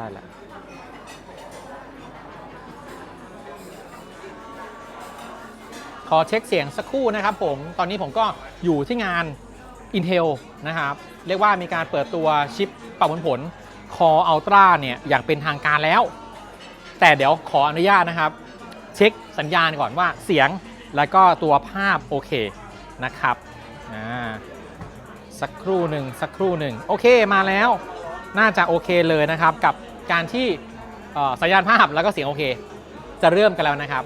ได้แล้วขอเช็คเสียงสักครู่นะครับผม ตอนนี้ผมก็อยู่ที่งาน Intel นะครับ เรียกว่ามีการเปิดตัวชิปปรับผลผล Core Ultra เนี่ย อย่างเป็นทางการแล้ว แต่เดี๋ยวขออนุญาตนะครับ เช็คสัญญาณก่อนว่าเสียงแล้วก็ตัวภาพโอเคนะครับ สักครู่หนึ่งสักครู่หนึ่งโอเคมาแล้ว น่าจะโอเคเลยนะครับกับ การที่สัญญาณภาพแล้วก็เสียงโอเค จะเริ่มกันแล้วนะครับ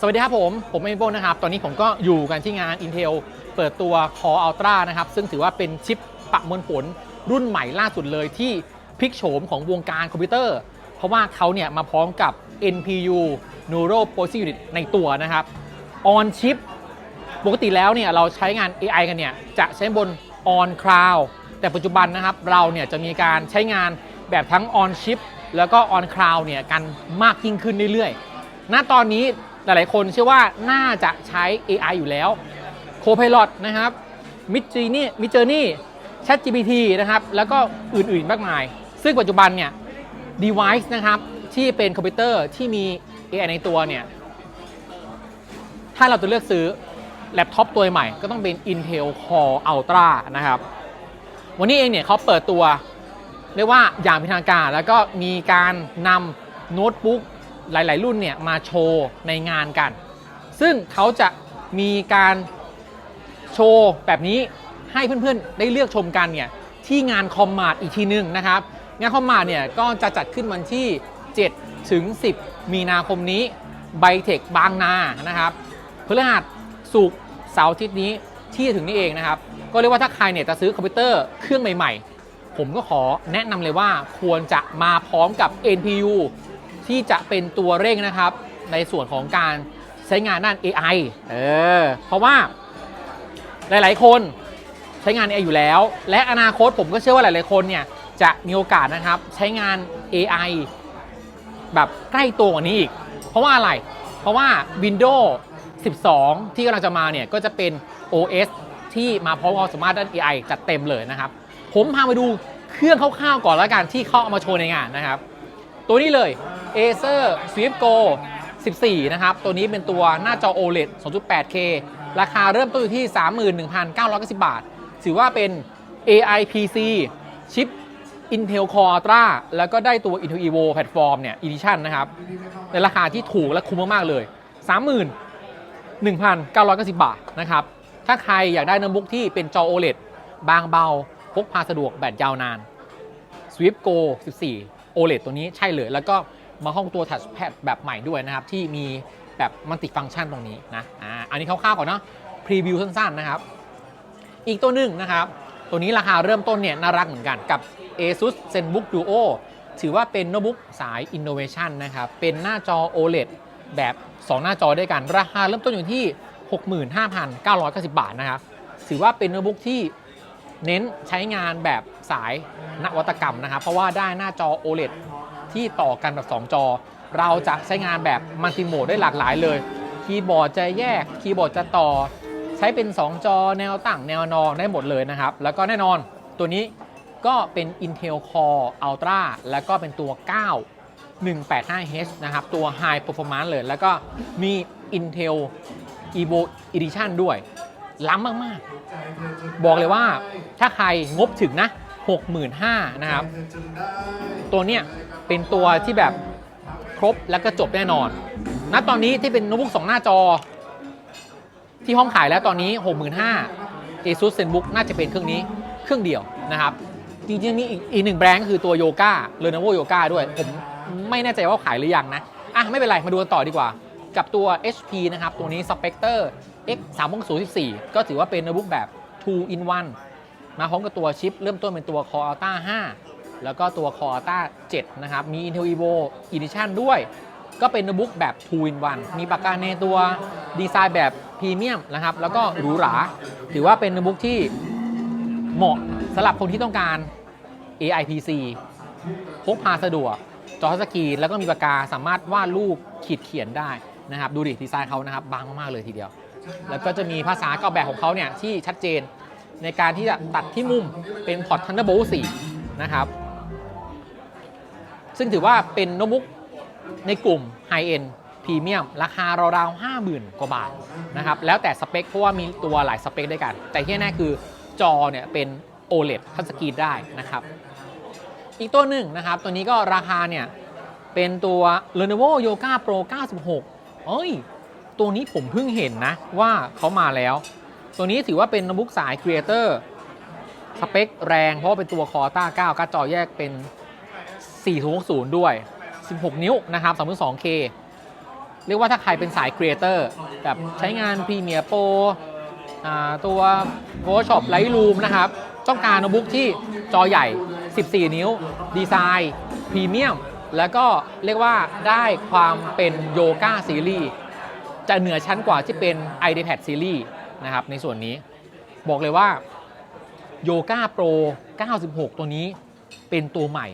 สวัสดีครับผม ผมเอมโบนะครับ ตอนนี้ผมก็อยู่กันที่งาน Intel เปิดตัว Core Ultra นะครับ ซึ่งถือว่าเป็นชิปประมวลผลรุ่นใหม่ล่าสุดเลยที่พลิกโฉมของวงการคอมพิวเตอร์ เพราะว่าเขาเนี่ยมาพร้อมกับ NPU Neural Processing Unit ในตัวนะครับ On Chip ปกติแล้วเนี่ยเราใช้งาน AI กันเนี่ยจะใช้บน On Cloud แต่ปัจจุบันนะครับเราเนี่ยจะมีการใช้งาน แบบทั้ง On Chip แล้วก็ On Cloud เนี่ยกันมากยิ่งขึ้นเรื่อยๆ ณ ตอนนี้หลายๆคนเชื่อว่าน่าจะใช้ AI อยู่แล้ว Copilot นะครับ Midjourney Midjourney ChatGPT นะครับ แล้วก็อื่นๆ มากมาย ซึ่งปัจจุบันเนี่ย device นะครับ ที่เป็นคอมพิวเตอร์ที่มี AI ในตัวเนี่ย ถ้าเราจะเลือกซื้อแล็ปท็อปตัวใหม่ก็ต้องเป็น Intel Core Ultra นะครับ วันนี้เองเนี่ยเขาเปิดตัว เรียกว่าอย่างเป็นทางการแล้วก็มีการนำโน้ตบุ๊กหลาย ๆ รุ่นเนี่ยมาโชว์ในงานกัน ซึ่งเขาจะมีการโชว์แบบนี้ให้เพื่อน ๆ ได้เลือกชมกันเนี่ยที่งานคอมมาดอีกทีนึงนะครับ งานคอมมาดเนี่ยก็จะจัดขึ้นวันที่ 7 ถึง 10 มีนาคมนี้ไบเทคบางนานะครับพฤหัสสุกเสาร์อาทิตย์นี้ที่ถึงนี่เองนะครับ ก็เรียกว่าถ้าใครเนี่ยจะซื้อคอมพิวเตอร์เครื่องใหม่ ๆ ผมก็ขอแนะนำเลยว่าควรจะมาพร้อมกับ NPU ที่จะเป็นตัวเร่งนะครับ ในส่วนของการใช้งานด้าน AI เออเพราะว่าหลาย ๆ คนใช้งาน AI อยู่แล้ว และอนาคตผมก็เชื่อว่าหลาย ๆ คนเนี่ยจะมีโอกาสนะครับใช้งาน AI แบบใกล้ตัวกว่านี้อีก เพราะว่าอะไร เพราะว่า Windows 12 ที่กำลังจะมาเนี่ยก็จะเป็น OS ที่มาพร้อมความสามารถด้าน AI จัดเต็มเลยนะครับ ผมพาไปดูเครื่องคร่าวๆก่อนแล้วกันที่เขาเอามาโชว์ในงานนะครับ ตัวนี้เลย Acer Swift Go 14 นะครับ ตัวนี้เป็นตัวหน้าจอ OLED 2.8K ราคาเริ่มต้นอยู่ที่ 31,990 บาท ถือว่าเป็น AI PC ชิป Intel Core Ultra แล้วก็ได้ตัว Intel Evo Platform เนี่ย Edition นะครับ ในราคาที่ถูกและคุ้มมากๆเลย 31,990 บาทนะครับ ถ้าใครอยากได้โน้ตบุ๊กที่เป็นจอ OLED บางเบา พกพาสะดวกแบตยาวนาน Swift Go 14 OLED ตัวนี้ใช่เลย แล้วก็มาห้องตัว Touchpad แบบใหม่ด้วยนะครับ ที่มีแบบมัลติฟัง c t ชันตรงนี้นะอ่าอันนี้คร่าวๆก่อนเนาะพรีวิวสั้นๆนะครับ อีกตัวหนึ่งนะครับ ตัวนี้ราคาเริ่มต้นเนี่ยน่ารักเหมือนกันกับ ASUS ZenBook Duo ถือว่าเป็นโน้ตบุ๊กสาย Innovation นะครับ เป็นหน้าจอ OLED แบบ 2 หน้าจอด้วยกัน ราคาเริ่มต้นอยู่ที่ 65,990 บาทนะครับ ถือว่าเป็นโน้ตบุ๊กที่ เน้นใช้งานแบบสายนวัตกรรมนะครับ เพราะว่าได้หน้าจอ OLED ที่ต่อกันแบบ 2 จอ เราจะใช้งานแบบมัลติโหมดได้หลากหลายเลย คีย์บอร์ดจะแยก คีย์บอร์ดจะต่อ ใช้เป็น 2 จอแนวตั้งแนวนอนได้หมดเลยนะครับ แล้วก็แน่นอนตัวนี้ก็เป็น Intel Core Ultra แล้วก็เป็นตัว 9185H นะครับ ตัว High Performance เลย แล้วก็มี Intel Evo Edition ด้วย ล้ำมากๆ บอกเลยว่าถ้าใครงบถึงนะ 65,000นะครับ ตัวเนี้ยเป็นตัวที่แบบครบแล้วก็จบแน่นอน ณ ตอนนี้ที่เป็นโน้ตบุ๊ก2 หน้าจอ ที่ห้องขายแล้วตอนนี้ 65,000 ASUS ZenBook น่าจะเป็นเครื่องนี้เครื่องเดียวนะครับจริงๆมีอีกอีกหนึ่งแบรนด์ก็คือตัวโยก a Lenovo Yoga ด้วย ผมไม่แน่ใจว่าขายหรือยังนะ อะ ไม่เป็นไร มาดูกันต่อดีกว่า กับตัว HP นะครับ ตัวนี้ Spectre X 3 0 14 ก็ถือว่าเป็นโน้ตบุ๊กแบบ 2 in 1 มาพร้อมกับตัวชิป เริ่มต้นเป็นตัว Core Ultra 5 แล้วก็ตัว Core Ultra 7 นะครับ มี Intel Evo Edition ด้วย ก็เป็นโน้ตบุ๊กแบบ 2 in 1 มีปากกาในตัวดีไซน์แบบพรีเมียมนะครับ แล้วก็หรูหรา ถือว่าเป็นโน้ตบุ๊กที่เหมาะสำหรับคนที่ต้องการ AI PC พกพาสะดวก จอสกรีนแล้วก็มีปากกาสามารถวาดรูปขีดเขียนได้นะครับ ดูดิดีไซน์เขานะครับ บางมาก ๆ เลยทีเดียว แล้วก็จะมีภาษาเก่าแบบของเขาเนี่ยที่ชัดเจนในการที่จะตัดที่มุมเป็นพอร์ต Thunderbolt 4 นะครับ ซึ่งถือว่าเป็นโน้ตบุ๊กในกลุ่มไฮเอ็นพรีเมียมราคาราวๆ50,000 กว่าบาทนะครับ แล้วแต่สเปค เพราะว่ามีตัวหลายสเปคด้วยกัน แต่ที่แน่คือจอเนี่ยเป็น OLED ทัชสกรีนได้นะครับ อีกตัวหนึ่งนะครับ ตัวนี้ก็ราคาเนี่ยเป็นตัว Lenovo Yoga Pro 96 เอ้ย ตัวนี้ผมเพิ่งเห็นนะว่าเขามาแล้ว ตัวนี้ถือว่าเป็นโน้ตบุ๊กสาย Creator สเปคแรงเพราะเป็นตัว Core 9การ์ดจอแยกเป็น460 ด้วย 16 นิ้วนะครับ 32K เรียกว่าถ้าใครเป็นสาย Creator แบบใช้งาน Premiere Pro ตัว Photoshop Lightroom นะครับ ต้องการโน้ตบุ๊กที่จอใหญ่ 14 นิ้ว ดีไซน์พรีเมียม แล้วก็เรียกว่าได้ความเป็นโยก a ซีรีส์ จะเหนือชั้นกว่าที่เป็น iPad ซีรีส์นะครับในส่วนนี้บอกเลยว่าโยก a Pro 96 ตัวนี้เป็นตัวใหม่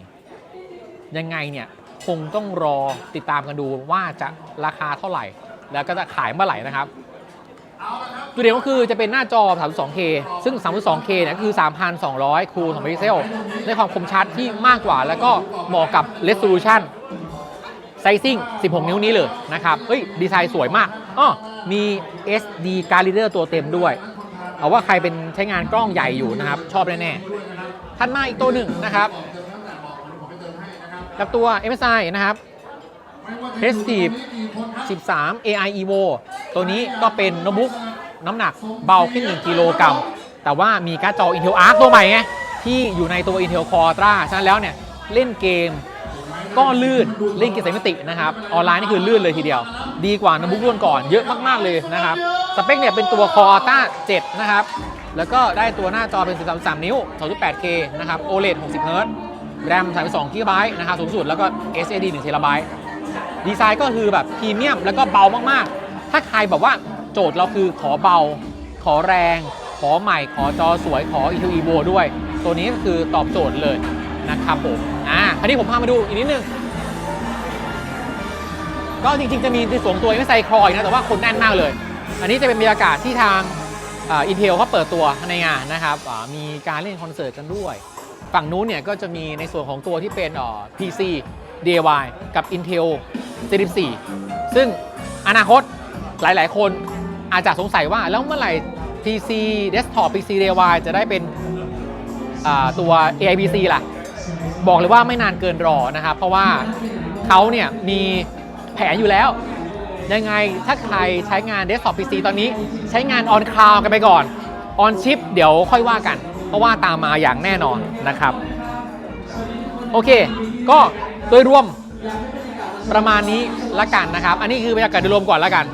ยังไงเนี่ยคงต้องรอติดตามกันดูว่าจะราคาเท่าไหร่ แล้วก็จะขายเมื่อไหร่นะครับจุดเด่นก็คือจะเป็นหน้าจอ 32K ซึ่ง 32K เนี่ยคือ 3,200 คูณ2พิกเซลได้ความคมชัดที่มากกว่า แล้วก็เหมาะกับ resolution sizing 16 นิ้วนี้เลยนะครับ เฮ้ย ดีไซน์สวยมากอ้อมี SD card reader ตัวเต็มด้วย เอาว่าใครเป็นใช้งานกล้องใหญ่อยู่นะครับ ชอบแน่ๆถัดมาอีกตัวหนึ่งนะครับ กับตัว MSI นะครับ p r e s t i v e 13 AI Evo ตัวนี้ก็เป็นโน้ตบุ๊กน้ำหนักเบาขึ้น 1 กิโลกรัม แต่ว่ามีการ์ดจอ Intel Arc ตัวใหม่ไง ที่อยู่ในตัว Intel Core Ultra ฉะนั้นแล้วเนี่ย เล่นเกม ก็ลื่นเล่นเกมสมิตินะครับออนไลน์นี่คือลื่นเลยทีเดียว ดีกว่าโน้ตบุ๊กรุ่นก่อนเยอะมากๆเลยนะครับสเปคเนี่ยเป็นตัว Core Ultra 7นะครับแล้วก็ได้ตัวหน้าจอเป็น13นิ้ว 2.8K นะครับ OLED 60 Hz แรม32 GB นะครับสูงสุดแล้วก็ SSD 1 TB ดีไซน์ก็คือแบบพรีเมียมแล้วก็เบามากๆ ถ้าใครแบบว่าโจทย์เราคือขอเบา ขอแรง ขอใหม่ ขอจอสวย ขอ e 2 Evo ด้วย ตัวนี้ก็คือตอบโจทย์เลย นะครับผมอ่าคราวนี้ผมพามาดูอีกนิดนึงก็จริงๆ จะมีในส่วนของตัวไม่ใส่คอยนะแต่ว่าคนแน่นมากเลย อันนี้จะเป็นบรรยากาศที่ทางอินเทลเขาเปิดตัวในงานนะครับมีการเล่นคอนเสิร์ตกันด้วย ฝั่งนู้นเนี่ยก็จะมีในส่วนของตัวที่เป็นออ PC DIY กับ Intel 74 ซึ่งอนาคตหลายๆ คนอาจจะสงสัยว่าแล้วเมื่อไหร่ PC Desktop PC DIY จะได้เป็นตัว AIPC ล่ะ บอกเลยว่าไม่นานเกินรอนะครับ เพราะว่าเขาเนี่ยมีแผนอยู่แล้ว ยังไงถ้าใครใช้งาน Desktop PC ตอนนี้ใช้งาน On Cloud กันไปก่อน On Chip เดี๋ยวค่อยว่ากัน เพราะว่าตามมาอย่างแน่นอนนะครับ โอเค ก็โดยรวมประมาณนี้ละกันนะครับ อันนี้คือบรรยากาศโดยรวมก่อนละกัน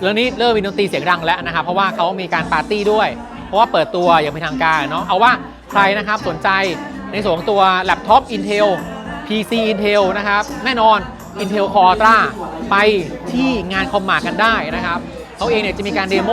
เรื่องนี้เริ่มมีดนตรีเสียงดังแล้วนะครับ เพราะว่าเขามีการปาร์ตี้ด้วย เพราะว่าเปิดตัวอย่างเป็นทางการเนาะ เอาว่าใครนะครับสนใจ ในส่วนของตัวแล็ปท็อป Intel PC Intel นะครับ แน่นอน Intel Core Ultra ไปที่งานคอมมากันได้นะครับเขาเองเนี่ยจะมีการเดโม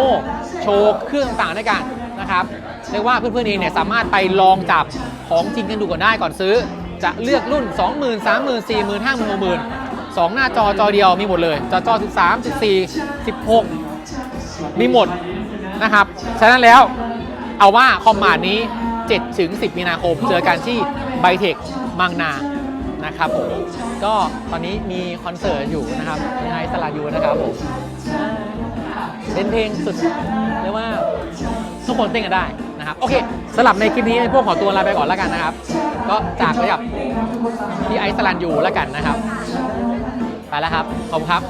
โชว์เครื่องต่างๆด้วยกันนะครับเรียกว่าเพื่อนๆเองเนี่ยสามารถไปลองจับของจริงกันดูก่อนได้ก่อนซื้อ จะเลือกรุ่น 20,000 30,000 40,000 50,000 60,000สองหน้าจอจอเดียวมีหมดเลยจอจอ 13 14 16 มีหมดนะครับ ฉะนั้นแล้วเอาว่าคอมมาด์นี้ 7 ถึง 10 มีนาคม เจอกันที่ไบเทคมังนานะครับผมก็ตอนนี้มีคอนเสิร์ตอยู่นะครับมีไอสลัดยูนะครับผมเป็นเพลงสุดเรียกว่าทุกคนเต้นกันได้นะครับ โอเคสำหรับในคลิปนี้พวกขอตัวลาไปก่อนแล้วกันนะครับ ก็จากไปกับพี่ไอซ์สลันยูแล้วกันนะครับ ไปแล้วครับ ขอบคุณครับ